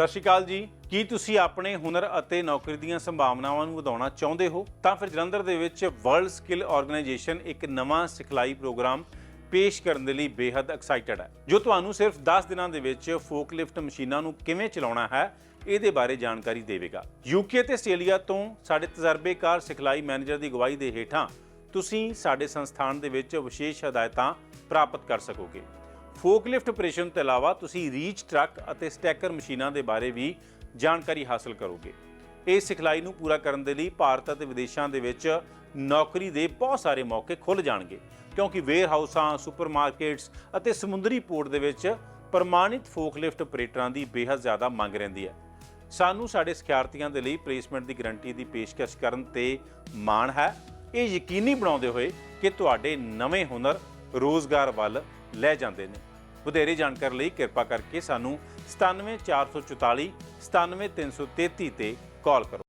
ਸਤਿ ਸ਼੍ਰੀ ਅਕਾਲ ਜੀ। ਕੀ ਤੁਸੀਂ ਆਪਣੇ ਹੁਨਰ ਅਤੇ ਨੌਕਰੀ ਦੀਆਂ ਸੰਭਾਵਨਾਵਾਂ ਨੂੰ ਵਧਾਉਣਾ ਚਾਹੁੰਦੇ ਹੋ? ਤਾਂ ਫਿਰ ਜਲੰਧਰ ਦੇ ਵਿੱਚ ਵਰਲਡ ਸਕਿੱਲ ਆਰਗੇਨਾਈਜੇਸ਼ਨ ਇੱਕ ਨਵਾਂ ਸਿਖਲਾਈ ਪ੍ਰੋਗਰਾਮ ਪੇਸ਼ ਕਰਨ ਦੇ ਲਈ ਬੇहद ਐਕਸਾਈਟਡ ਹੈ। ਜੋ ਤੁਹਾਨੂੰ ਸਿਰਫ 10 ਦਿਨਾਂ ਦੇ ਵਿੱਚ ਫੋਕਲਿਫਟ ਮਸ਼ੀਨਾਂ ਨੂੰ ਕਿਵੇਂ ਚਲਾਉਣਾ ਹੈ, ਇਹਦੇ ਬਾਰੇ ਜਾਣਕਾਰੀ ਦੇਵੇਗਾ। ਯੂਕੇ ਤੇ ਆਸਟ੍ਰੇਲੀਆ ਤੋਂ ਸਾਡੇ ਤਜਰਬੇਕਾਰ ਸਿਖਲਾਈ ਮੈਨੇਜਰ ਦੀ ਅਗਵਾਈ ਦੇ ਹੇਠਾਂ ਤੁਸੀਂ ਸਾਡੇ ਸੰਸਥਾਨ ਦੇ ਵਿੱਚ ਵਿਸ਼ੇਸ਼ ਹਦਾਇਤਾਂ ਪ੍ਰਾਪਤ ਕਰ ਸਕੋਗੇ। ਫੋਕਲਿਫਟ ਆਪਰੇਸ਼ਨ ਤੋਂ ਇਲਾਵਾ ਤੁਸੀਂ ਰੀਚ ਟਰੱਕ ਅਤੇ ਸਟੈਕਰ ਮਸ਼ੀਨਾਂ ਦੇ ਬਾਰੇ ਵੀ ਜਾਣਕਾਰੀ ਹਾਸਲ ਕਰੋਗੇ। ਇਸ ਸਿਖਲਾਈ ਨੂੰ ਪੂਰਾ ਕਰਨ ਦੇ ਲਈ ਭਾਰਤ ਅਤੇ ਵਿਦੇਸ਼ਾਂ ਦੇ ਵਿੱਚ ਨੌਕਰੀ ਦੇ ਬਹੁਤ ਸਾਰੇ ਮੌਕੇ ਖੁੱਲ੍ਹ ਜਾਣਗੇ, ਕਿਉਂਕਿ ਵੇਅਰਹਾਊਸਾਂ, ਸੁਪਰਮਾਰਕਟਸ ਅਤੇ ਸਮੁੰਦਰੀ ਪੋਰਟ ਦੇ ਵਿੱਚ ਪ੍ਰਮਾਣਿਤ ਫੋਕਲਿਫਟ ਆਪਰੇਟਰਾਂ ਦੀ ਬੇहद ਜ਼ਿਆਦਾ ਮੰਗ ਰਹਿੰਦੀ ਹੈ। ਸਾਨੂੰ ਸਾਡੇ ਸਿਖਿਆਰਥੀਆਂ ਦੇ ਲਈ ਪਲੇਸਮੈਂਟ ਦੀ ਗਾਰੰਟੀ ਦੀ ਪੇਸ਼ਕਸ਼ ਕਰਨ ਤੇ ਮਾਣ ਹੈ। ਇਹ ਯਕੀਨੀ ਬਣਾਉਂਦੇ ਹੋਏ ਕਿ ਤੁਹਾਡੇ ਨਵੇਂ ਹੁਨਰ ਰੋਜ਼ਗਾਰ ਵੱਲ ਲੈ ਜਾਂਦੇ ਨੇ। ਵਧੇਰੇ ਜਾਣਕਾਰੀ ਲਈ ਕਿਰਪਾ ਕਰਕੇ ਸਾਨੂੰ 97444 97333 ਤੇ ਕਾਲ ਕਰੋ।